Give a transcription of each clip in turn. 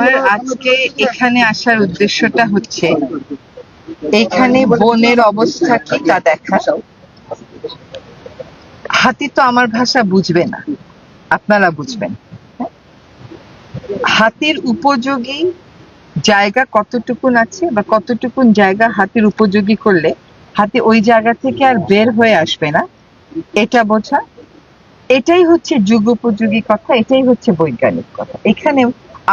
আমার আজকে এখানে আসার উদ্দেশ্যটা হচ্ছে এইখানে বনের অবস্থা কি তা দেখা। হাতি তো আমার ভাষা বুঝবে না, আপনারা বুঝবেন। হাতির উপযোগী জায়গা কতটুকুন আছে বা কতটুকুন জায়গা হাতির উপযোগী করলে, হাতি ওই জায়গা থেকে আর বের হয়ে আসবে না, এটা বোঝা। এটাই হচ্ছে যুগ উপযোগী কথা, এটাই হচ্ছে বৈজ্ঞানিক কথা। এখানে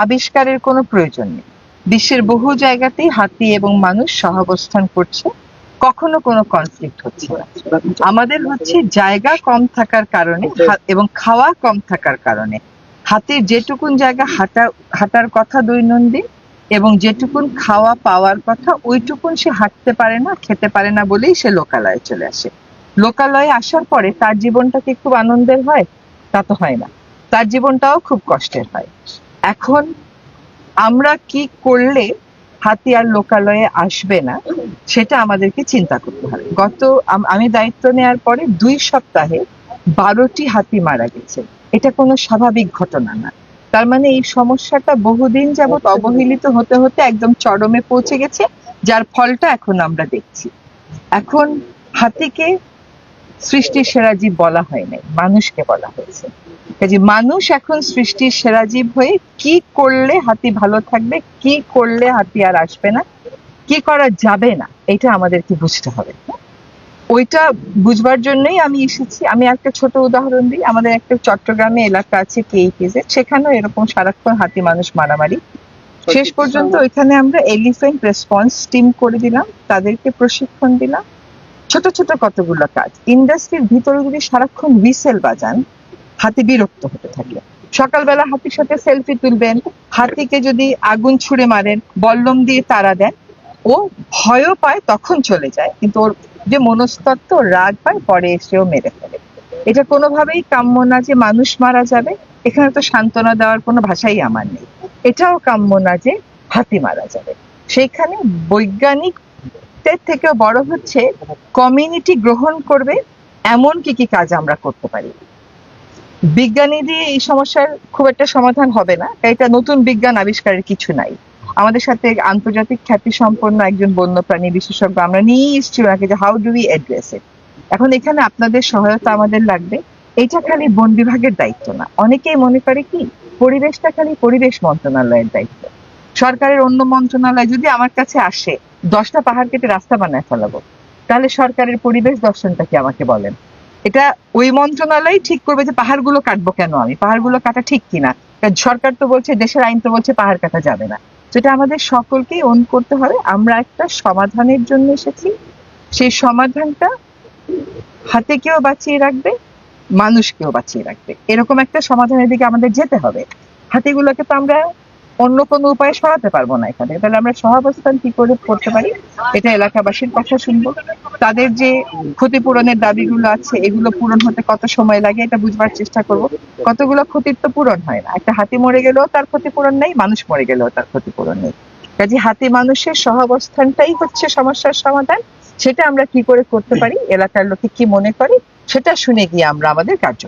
আবিষ্কারের কোনো প্রয়োজন নেই। বিশ্বের বহু জায়গাতেই হাতি এবং মানুষ সহাবস্থান করছে, কখনো কোনো কনফ্লিক্ট হচ্ছে না। আমাদের হচ্ছে জায়গা কম থাকার কারণে এবং খাওয়া কম থাকার কারণে। হাতির যেটুকুন জায়গা হাঁটা, হাঁটার কথা দৈনন্দিন এবং যেটুকুন খাওয়া পাওয়ার কথা, ওইটুকুন সে হাঁটতে পারে না, খেতে পারে না বলেই সে লোকালয়ে চলে আসে। লোকালয়ে আসার পরে তার জীবনটা কি খুব আনন্দের হয়, তা তো হয় না। তার জীবনটাও খুব কষ্টের হয়। এখন আমরা কি করলে হাতি আর লোকালয়ে আসবে না সেটা আমাদেরকে চিন্তা করতে হবে। গত আমি দায়িত্ব নেওয়ার পরে দুই সপ্তাহে বারোটি হাতি মারা গেছে। এটা কোনো স্বাভাবিক ঘটনা না। তার মানে এই সমস্যাটা বহুদিন যাবত অবহেলিত হতে হতে একদম চরমে পৌঁছে গেছে যার ফলটা এখন আমরা দেখছি। এখন হাতিকে সৃষ্টির সেরা জীব বলা হয় নাই, মানুষকে বলা হয়েছে। কাজে মানুষ এখন সৃষ্টির সেরা জীব হয়ে কি করলে হাতি ভালো থাকবে, কি করলে হাতি আর আসবে না, কি করা যাবে না, এটা আমাদেরকে বুঝতে হবে। ওইটা বুঝবার জন্যই আমি এসেছি। আমি একটা ছোট উদাহরণ দিই। আমাদের একটা চট্টগ্রামে এলাকা আছে কেইপিজে সেখানেও এরকম সারাক্ষণ হাতি মানুষ মারামারি। শেষ পর্যন্ত ওইখানে আমরা এলিফেন্ট রেসপন্স টিম করে দিলাম, তাদেরকে প্রশিক্ষণ দিলাম। ছোট ছোট কতগুলো কাজ। ইন্ডাস্ট্রির ভিতরে যদি সারাক্ষণ হুইসেল বাজান, হাতি বিরক্ত হতে থাকে। সকালবেলা হাতির সাথে সেলফি তুলবেন, হাতিকে যদি আগুন ছুঁড়ে মারেন, বল্লম দিয়ে তাড়া দেন, ও ভয়ও পায়, তখন চলে যায়। কিন্তু ওর যে মনস্তত্ত্ব, রাগ পায়, পরে এসেও মেরে ফেলে। এটা কোনোভাবেই কাম্য না যে মানুষ মারা যাবে। এখানে তো সান্ত্বনা দেওয়ার কোনো ভাষাই আমার নেই। এটাও কাম্য না যে হাতি মারা যাবে। সেইখানে বৈজ্ঞানিক থেকেও বড় হচ্ছে কমিউনিটি গ্রহণ করবে, এমন কি কি কাজ আমরা করতে পারি? বিজ্ঞানী দিয়ে এই সমস্যার খুব একটা সমাধান হবে না এটা নতুন বিজ্ঞান আবিষ্কারের কিছু নাই। আমাদের সাথে আন্তর্জাতিক খ্যাতি সম্পন্ন একজন বন্যপ্রাণী বিশেষজ্ঞ আমরা নিয়ে এসেছি ওনাকে যে how do we address it এখন এখানে আপনাদের সহায়তা আমাদের লাগবে। এটা খালি বন বিভাগের দায়িত্ব না। অনেকেই মনে করে কি, পরিবেশটা খালি পরিবেশ মন্ত্রণালয়ের দায়িত্ব। সরকারের অন্য মন্ত্রণালয় যদি আমার কাছে আসে, দশটা পাহাড় কেটে রাস্তা বানায় ফেলাবো, তাহলে সরকারের পরিবেশ দর্শনটা কি আমাকে বলেন? এটা ওই মন্ত্রণালয় ঠিক করবে যে পাহাড়গুলো কাটবো কেন আমি? পাহাড়গুলো কাটা ঠিক কিনা? সরকার তো বলছে, দেশের আইন তো বলছে পাহাড় কাটা যাবে না। যেটা আমাদের সকলকেই অন করতে হবে। আমরা একটা সমাধানের জন্য এসেছি। সেই সমাধানটা হাতেকেও বাঁচিয়ে রাখবে, মানুষকেও বাঁচিয়ে রাখবে। এরকম একটা সমাধানের দিকে আমাদের যেতে হবে। হাতিগুলোকে তো আমরা অন্য কোনো উপায়ে সরাতে পারব না এখানে। তাহলে আমরা সহাবস্থান কি করে করতে পারি? এটা এলাকাবাসীর কথা শুনব। তাদের যে ক্ষতিপূরণের দাবিগুলো আছে, এগুলো পূরণ হতে কত সময় লাগে এটা বুঝবার চেষ্টা করব। কতগুলো ক্ষতির তো পূরণ হয় না। একটা হাতি মরে গেলেও তার ক্ষতিপূরণ নেই, মানুষ মরে গেলেও তার ক্ষতিপূরণ নেই। কাজে হাতি মানুষের সহাবস্থানটাই হচ্ছে সমস্যার সমাধান। সেটা আমরা কি করে করতে পারি? এলাকার লোকে কি মনে করে? সেটা শুনে গিয়ে আমরা আমাদের কার্য